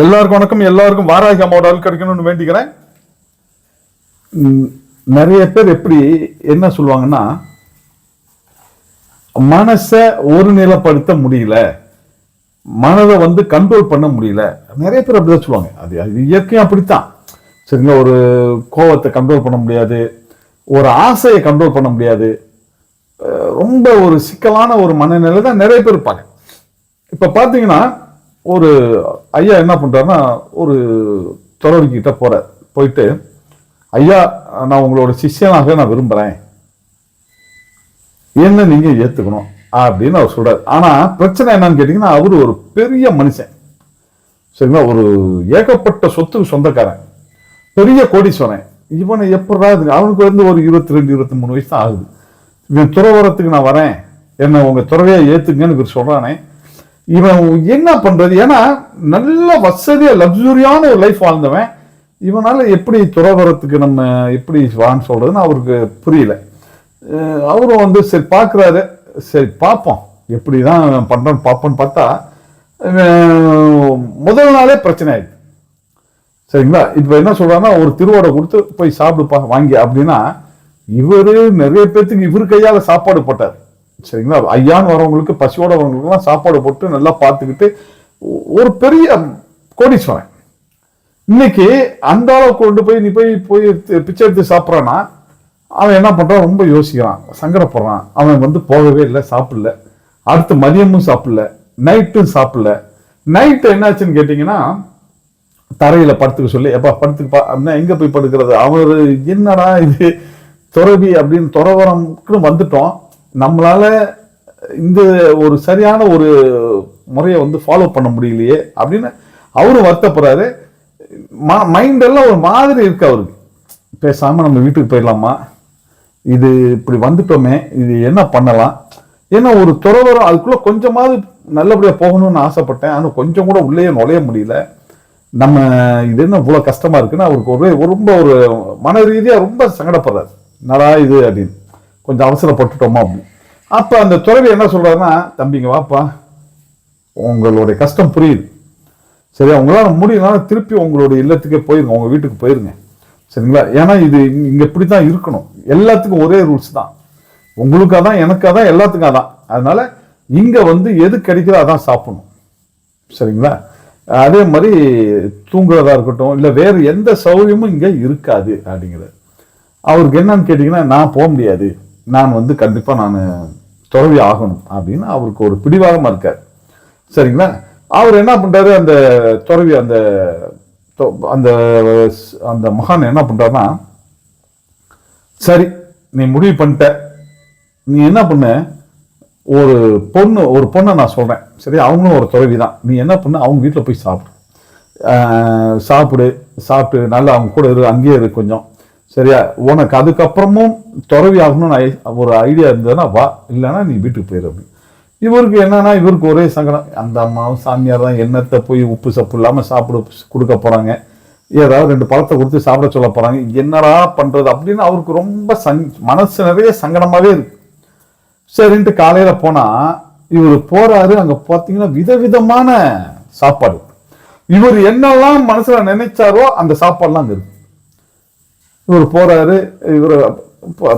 எல்லாருக்கும் வணக்கம். எல்லாருக்கும் வாராகி அம்மாவோட அருள் கிடைக்கணும்னு வேண்டிக்கிறேன். நிறைய பேர் எப்படி என்ன சொல்லுவாங்கன்னா மனசை ஒருநிலைப்படுத்த முடியல. மனதை வந்து கண்ட்ரோல் பண்ண முடியல. நிறைய பேர் அப்படிதான் சொல்லுவாங்க. அது அது இயற்கையும் அப்படித்தான். சரிங்க ஒரு கோவத்தை கண்ட்ரோல் பண்ண முடியாது. ஒரு ஆசையை கண்ட்ரோல் பண்ண முடியாது. ரொம்ப ஒரு சிக்கலான ஒரு மனநிலை தான் நிறைய பேர் இருப்பாங்க. இப்போ பார்த்தீங்கன்னா ஒரு ஐயா என்ன பண்ணுறாருன்னா ஒரு துறவிக்கிட்ட போகிற போயிட்டு ஐயா நான் உங்களோட சிஷியனாக நான் விரும்புறேன். என்ன நீங்கள் ஏற்றுக்கணும் அப்படின்னு அவர் சொல்கிறார் ஆனால் பிரச்சனை என்னன்னு கேட்டிங்கன்னா அவர் ஒரு பெரிய மனுஷன். சரிங்களா? ஒரு ஏகப்பட்ட சொத்துக்கு சொந்தக்காரன். பெரிய கோடீஸ்வரன். இவனை எப்படா இது அவனுக்கு வந்து ஒரு இருபத்தி ரெண்டு இருபத்தி மூணு வயசு தான் ஆகுது. இவன் துறவரத்துக்கு நான் வரேன். என்ன உங்கள் துறவையை ஏற்றுங்கன்னு இவர் சொல்கிறானே இவன் என்ன பண்ணுறது ஏன்னா நல்ல வசதியாக லக்ஸுரியான ஒரு லைஃப் வாழ்ந்தவன். இவனால் எப்படி துறவரத்துக்கு நம்ம எப்படி வான்னு சொல்கிறதுன்னு அவருக்கு புரியல. அவரும் வந்து சரி பார்க்குறாரு. சரி பார்ப்போம். எப்படி தான் பண்ணுறோன்னு பார்ப்போன்னு பார்த்தா முதல் நாளே பிரச்சனை ஆயிடுது. சரிங்களா? இப்போ என்ன சொல்கிறான்னா ஒரு திருவோடை கொடுத்து போய் சாப்பிடுப்பா வாங்கி அப்படின்னா இவரு நிறைய பேர்த்துக்கு இவர் கையால் சாப்பாடு போட்டார். சரிங்களா? ஐயான்னு வரவங்களுக்கு பசியோட வரவங்களுக்குலாம் சாப்பாடு போட்டு நல்லா பார்த்துக்கிட்டு ஒரு பெரிய கோடீஸ்வரன். இன்னைக்கு அந்த அளவுக்கு கொண்டு போய் நீ போய் போய் பிச்சை எடுத்து சாப்பிட்றான்னா அவன் என்ன பண்றான்? ரொம்ப யோசிக்கிறான். சங்கடப்படுறான். அவன் வந்து போகவே இல்லை சாப்பிடல. அடுத்து மதியமும் சாப்பிடல. நைட்டும் சாப்பிடல. நைட்டு என்னாச்சுன்னு கேட்டிங்கன்னா தரையில படுத்துக்க சொல்லி எப்பா படுத்துக்கப்பா அப்படின்னா எங்க போய் படுக்கிறது? அவர் என்னடா இது? துறவி அப்படின்னு துறவரம்னு வந்துட்டோம். நம்மளால் இந்த ஒரு சரியான ஒரு முறையை வந்து ஃபாலோ பண்ண முடியலையே அப்படின்னு அவரும் வருத்தப்படுறாரு. மா மைண்டெல்லாம் ஒரு மாதிரி இருக்கு அவருக்கு. பேசாமல் நம்ம வீட்டுக்கு போயிடலாமா? இது இப்படி வந்துட்டோமே இது என்ன பண்ணலாம்? ஏன்னா ஒரு துறவரம் அதுக்குள்ளே கொஞ்சமாவது நல்லபடியாக போகணும்னு ஆசைப்பட்டேன். ஆனால் கொஞ்சம் கூட உள்ளே நுழைய முடியல. நம்ம இது என்ன இவ்வளோ கஷ்டமாக இருக்குன்னு அவருக்கு ஒரு ரொம்ப ஒரு மன ரீதியாக ரொம்ப சங்கடப்படுறாரு. நல்லா இது அப்படின்னு. கொஞ்சம் அவசரப்பட்டுட்டோமா அப்படின்னு அப்போ அந்த துறவி என்ன சொல்கிறாருன்னா தம்பிங்க வாப்பா. உங்களுடைய கஷ்டம் புரியுது. சரியா? உங்களால் முடியலனாலும் திருப்பி உங்களுடைய இல்லத்துக்கே போயிருங்க. உங்கள் வீட்டுக்கு போயிருங்க. சரிங்களா? ஏன்னா இது இங்கே இப்படி தான் இருக்கணும். எல்லாத்துக்கும் ஒரே ரூல்ஸ் தான். உங்களுக்காக தான் எனக்காக தான் எல்லாத்துக்காக தான். அதனால் இங்கே வந்து எது கிடைக்குதோ அதான் சாப்பிடணும். சரிங்களா? அதே மாதிரி தூங்குறதா இருக்கட்டும் இல்லை வேறு எந்த சௌகரியமும் இங்கே இருக்காது அப்படிங்கிறது அவருக்கு என்னன்னு கேட்டிங்கன்னா நான் போக முடியாது. நான் வந்து கண்டிப்பாக நான் துறவி ஆகணும் அப்படின்னு அவருக்கு ஒரு பிடிவாதமாக இருக்கார். சரிங்களா? அவர் என்ன பண்ணுறாரு அந்த துறவி அந்த தொ- அந்த அந்த மகான் என்ன பண்ணுறாருன்னா சரி நீ முடிவு பண்ணிட்ட. நீ என்ன பண்ண? ஒரு பொண்ணு ஒரு பொண்ணை நான் சொல்கிறேன் சரி அவங்களும் ஒரு துறவி தான். நீ என்ன பண்ண? அவங்க வீட்டில் போய் சாப்பிடு. சாப்பிடு சாப்பிட்டு நல்லா அவங்க கூட இரு அங்கேயே இரு கொஞ்சம். சரியா? உனக்கு அதுக்கப்புறமும் துறவி ஆகணும்னு ஐ- ஒரு ஐடியா இருந்ததுன்னா வா இல்லைன்னா நீ வீட்டுக்கு போயிரு அப்படி. இவருக்கு என்னன்னா இவருக்கு ஒரே சங்கடம். அந்த அம்மாவும் சாமியார் தான் என்னத்தை போய் உப்பு சப்பு இல்லாமல் சாப்பிட கொடுக்க போறாங்க. ஏதாவது ரெண்டு பழத்தை கொடுத்து சாப்பிட சொல்ல போறாங்க. என்னடா பண்றது அப்படின்னு அவருக்கு ரொம்ப சங் மனசு நிறைய சங்கடமாவே இருக்கு. சரின்ட்டு காலையில போனா இவர் போறாரு. அங்க பார்த்தீங்கன்னா விதவிதமான சாப்பாடு. இவர் என்னெல்லாம் மனசுல நினைச்சாரோ அந்த சாப்பாடுலாம் அங்கே இருக்கு. இவர் போகிறாரு இவர்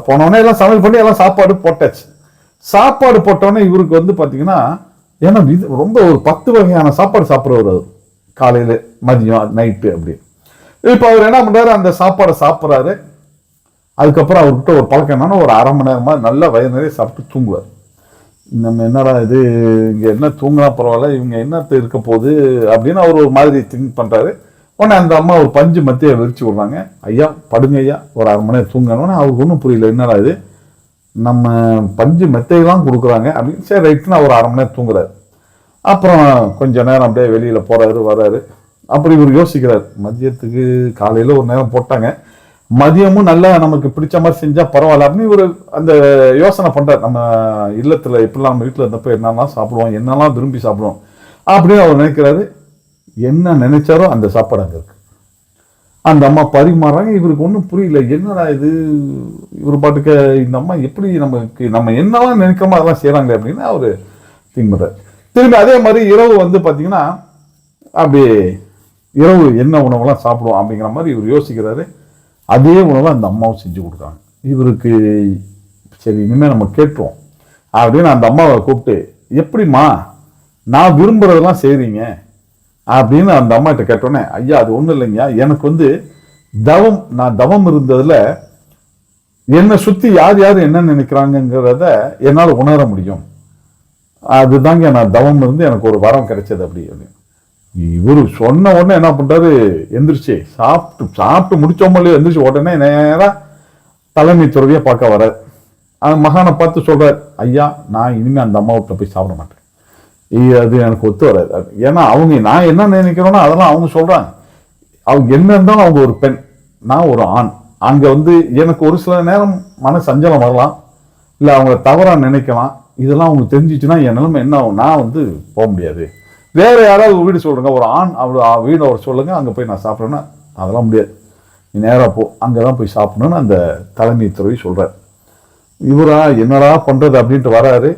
போனோடனே எல்லாம் சமையல் பண்ணி எல்லாம் சாப்பாடு போட்டாச்சு. சாப்பாடு போட்டோடனே இவருக்கு வந்து பார்த்தீங்கன்னா ஏன்னா இது ரொம்ப ஒரு பத்து வகையான சாப்பாடு சாப்பிட்றவர் அவர். காலையில் மதியம் நைட்டு அப்படி. இப்போ அவர் என்ன பண்ணுறாரு அந்த சாப்பாடை சாப்பிட்றாரு. அதுக்கப்புறம் அவர்கிட்ட ஒரு பழக்கம் என்னன்னா ஒரு அரை மணி நேரமாக நல்லா வயிறு நிறைய சாப்பிட்டு தூங்குவார். நம்ம என்னடா இது இங்கே என்ன தூங்கினா பரவாயில்ல இவங்க என்னத்த இருக்க போகுது அப்படின்னு அவர் ஒரு மாதிரி திங்க் பண்ணுறாரு உடனே அந்த அம்மா ஒரு பஞ்சு மத்திய விரிச்சு விடுறாங்க. ஐயா படுங்க ஐயா ஒரு அரை மணி நேரம் தூங்கணும்னு அவருக்கு ஒன்றும் புரியல. என்னடா இது? நம்ம பஞ்சு மெத்தையெல்லாம் கொடுக்குறாங்க. அப்படின்னு சரி ரைட்டுன்னு ஒரு அரை மணி நேரம் தூங்குறாரு. அப்புறம் கொஞ்ச நேரம் அப்படியே வெளியில் போகிறாரு வராரு. அப்புறம் இவர் யோசிக்கிறார் மதியத்துக்கு காலையில் ஒரு நேரம் போட்டாங்க. மதியமும் நல்லா நமக்கு பிடிச்ச மாதிரி செஞ்சால் பரவாயில்ல. அப்படின்னு இவர் அந்த யோசனை பண்ணுறார் நம்ம இல்லத்தில் எப்படிலாம் நம்ம வீட்டில் இருந்தப்போ என்னெல்லாம் சாப்பிடுவோம்? என்னெல்லாம் விரும்பி சாப்பிடுவோம்? அப்படின்னு அவர் நினைக்கிறாரு. என்ன நினைச்சாரோ அந்த சாப்பாடு அங்கே இருக்கு. அந்த அம்மா பரிமாறாங்க இவருக்கு ஒன்றும் புரியல. என்னடா இது? இவர் பாட்டுக்கு இந்த அம்மா எப்படி நமக்கு நம்ம என்னெல்லாம் நினைக்கிறோமோ அதெல்லாம் செய்கிறாங்களே அப்படின்னு அவர் திங்க் பண்றாரு. திரும்பி அதே மாதிரி இரவு வந்து பார்த்தீங்கன்னா அப்படியே இரவு என்ன உணவெல்லாம் சாப்பிடுவோம் அப்படிங்கிற மாதிரி இவர் யோசிக்கிறாரு. அதே உணவை அந்த அம்மாவும் செஞ்சு கொடுக்குறாங்க. இவருக்கு சரி இனிமேல் நம்ம கேட்டுருவோம். அப்படின்னு அந்த அம்மாவை கூப்பிட்டு எப்படிம்மா நான் விரும்புகிறதெல்லாம் செய்கிறீங்க அப்படின்னு அந்த அம்மாட்ட கேட்டோன்னே ஐயா அது ஒன்றும் இல்லைங்கய்யா. எனக்கு வந்து தவம் நான் தவம் இருந்ததுல என்னை சுற்றி யார் யார் என்ன நினைக்கிறாங்கங்கிறத என்னால் உணர முடியும். அதுதாங்க நான் தவம் இருந்து எனக்கு ஒரு வரம் கிடைச்சது அப்படி. அப்படின்னு இவரு சொன்ன உடனே என்ன பண்றாரு? எந்திரிச்சு சாப்பிட்டு சாப்பிட்டு முடிச்சோமோ இல்லையோ எந்திரிச்சு உடனே நேராக தலைமை துறவியை பார்க்க வர மகானை பார்த்து சொல்கிறார் ஐயா நான் இனிமேல் அந்த அம்மாவிட்ட போய் சாப்பிட மாட்டேன். அது எனக்கு ஒத்து வராது. ஏன்னா அவங்க நான் என்ன நினைக்கிறேனோ அதெல்லாம் அவங்க சொல்கிறாங்க அவங்க என்ன இருந்தாலும் அவங்க ஒரு பெண். நான் ஒரு ஆண். அங்கே வந்து எனக்கு ஒரு சில நேரம் மன சஞ்சலம் வரலாம். இல்லை அவங்க தவறாக நினைக்கலாம். இதெல்லாம் அவங்க தெரிஞ்சிச்சுன்னா என் நிலைமை என்ன ஆகும்? நான் வந்து போக முடியாது. வேறு யாராவது வீடு சொல்கிறேங்க ஒரு ஆண் அவர் வீடு அவர் சொல்லுங்கள் அங்கே போய் நான் சாப்பிட்றேன்னா அதெல்லாம் முடியாது. நீ நேராக போ. அங்கே தான் போய் சாப்பிடணும்னு அந்த தலைமை துறை சொல்கிறார் இவரா என்னடா பண்ணுறது அப்படின்ட்டு வராரு.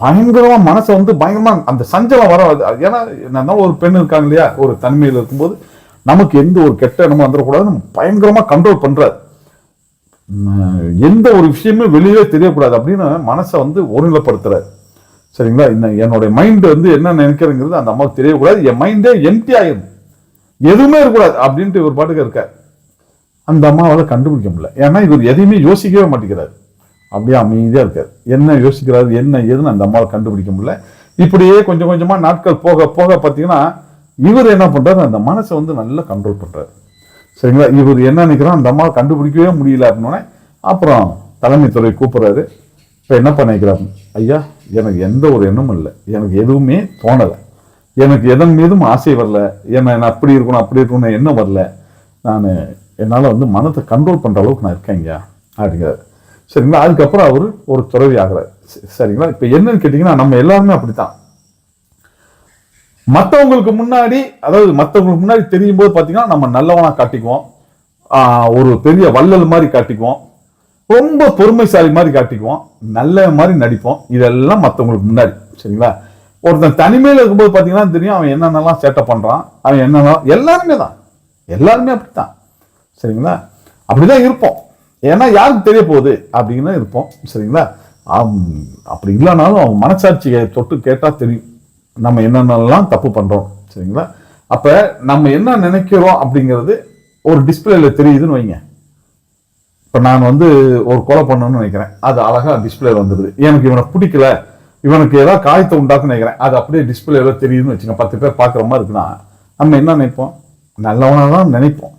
பயங்கரமாக பயங்கரமா மனசை வந்து பயங்கரமா அந்த சஞ்சலம் வர ஏன்னா என்ன ஒரு பெண் இருக்காங்க இல்லையா? ஒரு தனிமையில் இருக்கும்போது நமக்கு எந்த ஒரு கெட்ட எண்ணமும் வந்துடக்கூடாது. நம்ம பயங்கரமா கண்ட்ரோல் பண்றாரு. எந்த ஒரு விஷயமே வெளியே தெரியக்கூடாது அப்படின்னு மனசை வந்து ஒருநிலைப்படுத்துறாரு. சரிங்களா? இந்த என்னுடைய மைண்டு வந்து என்ன நினைக்கிறேங்கிறது அந்த அம்மாவுக்கு தெரியக்கூடாது. என் மைண்டே எம்டி ஆகிடும் எதுவுமே இருக்கக்கூடாது அப்படின்ட்டு இவர் பாட்டுக்கு இருக்கார். அந்த அம்மாவால் கண்டுபிடிக்க முடியல. ஏன்னா இவர் எதையுமே யோசிக்கவே மாட்டேங்கிறார். அப்படியே அமைதியாக இருக்கார். என்ன யோசிக்கிறாரு என்ன ஏதுன்னு அந்த அம்மாவை கண்டுபிடிக்க முடியல. இப்படியே கொஞ்சம் கொஞ்சமாக நாட்கள் போக போக பார்த்தீங்கன்னா இவர் என்ன பண்ணுறாரு அந்த மனசை வந்து நல்லா கண்ட்ரோல் பண்ணுறாரு சரிங்களா? இவர் என்ன நினைக்கிறான் அந்த அம்மாவை கண்டுபிடிக்கவே முடியல அப்படின்னோடனே அப்புறம் தலைமைத்துறை கூப்பிட்றாரு. இப்போ என்ன பண்ணிக்கிறாரு? ஐயா எனக்கு எந்த ஒரு எண்ணமும் இல்லை. எனக்கு எதுவுமே தோணலை. எனக்கு எதன் மீதும் ஆசை வரல. என்ன நான் அப்படி இருக்கணும் அப்படி இருக்கணும் என்ன வரல. நான் என்னால் வந்து மனத்தை கண்ட்ரோல் பண்ணுற அளவுக்கு நான் இருக்கேன் ஐயா அப்படிங்கிறாரு. சரிங்களா அதுக்கப்புறம் அவர் ஒரு துறவி ஆகிறார். சரிங்களா? இப்போ என்னன்னு கேட்டிங்கன்னா நம்ம எல்லாருமே அப்படித்தான். மற்றவங்களுக்கு முன்னாடி அதாவது மற்றவங்களுக்கு முன்னாடி தெரியும் போது பார்த்தீங்கன்னா நம்ம நல்லவனாக காட்டிக்குவோம். ஒரு பெரிய வள்ளல் மாதிரி காட்டிக்குவோம். ரொம்ப பொறுமைசாலி மாதிரி காட்டிக்குவோம். நல்ல மாதிரி நடிப்போம். இதெல்லாம் மற்றவங்களுக்கு முன்னாடி சரிங்களா? ஒருத்தன் தனிமையில் இருக்கும்போது பார்த்தீங்கன்னா தெரியும் அவன் என்னென்னலாம் சேட்டை பண்ணுறான் அவன் என்னென்னலாம் எல்லாருமே தான். எல்லாருமே அப்படித்தான் சரிங்களா? அப்படிதான் இருப்போம். ஏன்னா யாருக்கு தெரிய போகுது? அப்படின்னு இருப்போம். சரிங்களா? அப்படி இல்லைனாலும் அவங்க மனசாட்சியை தொட்டு கேட்டால் தெரியும். நம்ம என்னென்னலாம் தப்பு பண்ணுறோம் சரிங்களா? அப்போ நம்ம என்ன நினைக்கிறோம் அப்படிங்கிறது ஒரு டிஸ்பிளேல தெரியுதுன்னு வைங்க. இப்போ நான் வந்து ஒரு கொலை பண்ணணும்னு நினைக்கிறேன். அது அழகாக டிஸ்பிளேல வந்துடுது எனக்கு இவனை பிடிக்கல. இவனுக்கு ஏதாவது காயத்தை உண்டாக்குன்னு நினைக்கிறேன். அது அப்படியே டிஸ்பிளேல தெரியுதுன்னு வச்சுங்க பத்து பேர் பார்க்குற மாதிரி இருக்குன்னா நம்ம என்ன நினைப்போம்? நல்லவனாக தான் நினைப்போம்.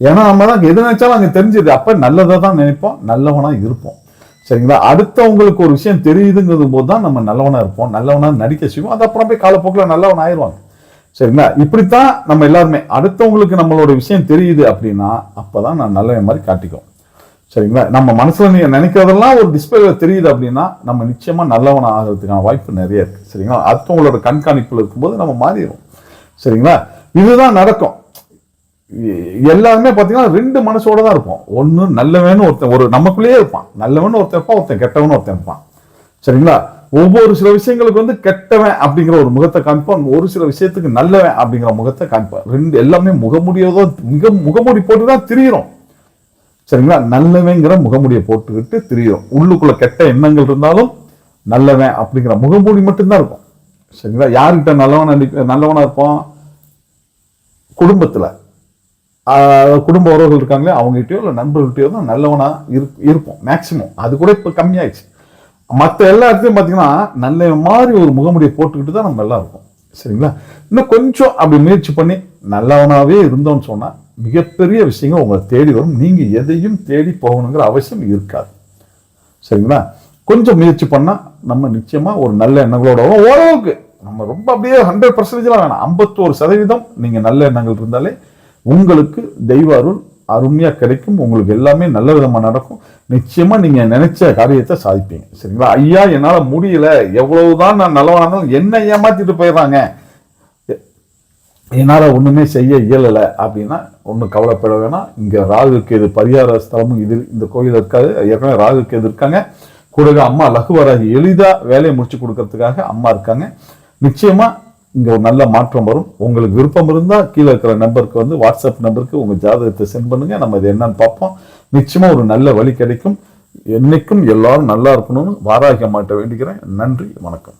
ஏன்னா நம்ம தான் எது நினைச்சாலும் அங்கே தெரிஞ்சது அப்போ நல்லதை தான் நினைப்போம் நல்லவனாக இருப்போம். சரிங்களா? அடுத்தவங்களுக்கு ஒரு விஷயம் தெரியுதுங்கிறது போது தான் நம்ம நல்லவனாக இருப்போம். நல்லவனாக நடிக்க செய்வோம். அது அப்புறம் போய் காலப்போக்கில் நல்லவன் ஆயிடுவாங்க. சரிங்களா? இப்படித்தான் நம்ம எல்லாருமே அடுத்தவங்களுக்கு நம்மளோட விஷயம் தெரியுது அப்படின்னா அப்போ தான் நான் நல்லவன் மாதிரி காட்டிக்கும் சரிங்களா? நம்ம மனசில் நீங்கள் நினைக்கிறதெல்லாம் ஒரு டிஸ்பிளேல தெரியுது அப்படின்னா நம்ம நிச்சயமாக நல்லவன் ஆகிறதுக்கான வாய்ப்பு நிறைய இருக்குது சரிங்களா? அடுத்தவங்களோட கண்காணிப்பில் இருக்கும்போது நம்ம மாறிடுவோம். சரிங்களா? இதுதான் நடக்கும். எல்லாருமே பார்த்தீங்கன்னா ரெண்டு மனசோட தான் இருப்போம். ஒன்று நல்லவன்னு ஒருத்தன் ஒரு நமக்குள்ளேயே இருப்பான். நல்லவன் ஒருத்தன் இருப்பான் ஒருத்தன் கெட்டவன் ஒருத்தன் இருப்பான். சரிங்களா? ஒவ்வொரு சில விஷயங்களுக்கு வந்து கெட்டவன் அப்படிங்கிற ஒரு முகத்தை காமிப்பான் ஒரு சில விஷயத்துக்கு நல்லவன் அப்படிங்கிற முகத்தை காமிப்பான் ரெண்டு எல்லாமே முகமுடியதோ மிக முகமூடி போட்டு தான் திரியிறோம். சரிங்களா? நல்லவங்கிற முகமூடியை போட்டுக்கிட்டு திரியிறோம். உள்ளுக்குள்ள கெட்ட எண்ணங்கள் இருந்தாலும் நல்லவன் அப்படிங்கிற முகமூடி மட்டும்தான் இருக்கும். சரிங்களா? யார்கிட்ட நல்லவன் நல்லவனா இருப்போம் குடும்பத்துல. குடும்ப உறவுகள் இருக்காங்களே அவங்ககிட்டயோ இல்லை நண்பர்கள்ட்டயோ தான் நல்லவனாக இருப் இருப்போம் மேக்சிமம் அது கூட இப்போ கம்மியாயிடுச்சு. மற்ற எல்லா இடத்துலையும் பார்த்தீங்கன்னா நல்ல மாதிரி ஒரு முகமுடியை போட்டுக்கிட்டு தான் நம்ம எல்லாம் இருக்கோம். சரிங்களா? இன்னும் கொஞ்சம் அப்படி முயற்சி பண்ணி நல்லவனாகவே இருந்தோம்னு சொன்னால் மிகப்பெரிய விஷயங்கள் உங்களை தேடி வரும். நீங்கள் எதையும் தேடி போகணுங்கிற அவசியம் இருக்காது. சரிங்களா? கொஞ்சம் முயற்சி பண்ணால் நம்ம நிச்சயமாக ஒரு நல்ல எண்ணங்களோட வரும். ஓரளவுக்கு நம்ம ரொம்ப அப்படியே ஹண்ட்ரட் பர்சன்டேஜ்லாம் வேணாம். ஐம்பத்தோரு சதவீதம் நீங்கள் நல்ல எண்ணங்கள் இருந்தாலே உங்களுக்கு தெய்வ அருள் அருமையாக கிடைக்கும். உங்களுக்கு எல்லாமே நல்ல விதமாக நடக்கும். நிச்சயமாக நீங்கள் நினைச்ச காரியத்தை சாதிப்பீங்க. சரிங்களா? ஐயா என்னால முடியல. எவ்வளவுதான் நான் நல்லவனா இருந்தாலும் என்ன ஏமாத்திட்டு போயிடுறாங்க. என்னால் ஒன்றுமே செய்ய இயலலை அப்படின்னா ஒன்றும் கவலைப்பட வேணாம். இங்கே ராகுக்கு எது பரிகார ஸ்தலமும் இது இந்த கோயில் இருக்காது. ஏற்கனவே ராகுக்கு எது இருக்காங்க? கூடவே அம்மா லகுவராகி எளிதாக வேலையை முடிச்சு கொடுக்கறதுக்காக அம்மா இருக்காங்க. நிச்சயமாக இங்கே ஒரு நல்ல மாற்றம் வரும். உங்களுக்கு விருப்பம் இருந்தால் கீழே இருக்கிற நம்பருக்கு வந்து வாட்ஸ்அப் நம்பருக்கு உங்கள் ஜாதகத்தை சென்ட் பண்ணுங்க. நம்ம இது என்னன்னு பார்ப்போம். நிச்சயமா ஒரு நல்ல வழி கிடைக்கும். என்னைக்கும் எல்லாரும் நல்லா இருக்கணும்னு வாராக மாட்ட வேண்டிக்கிறேன். நன்றி. வணக்கம்.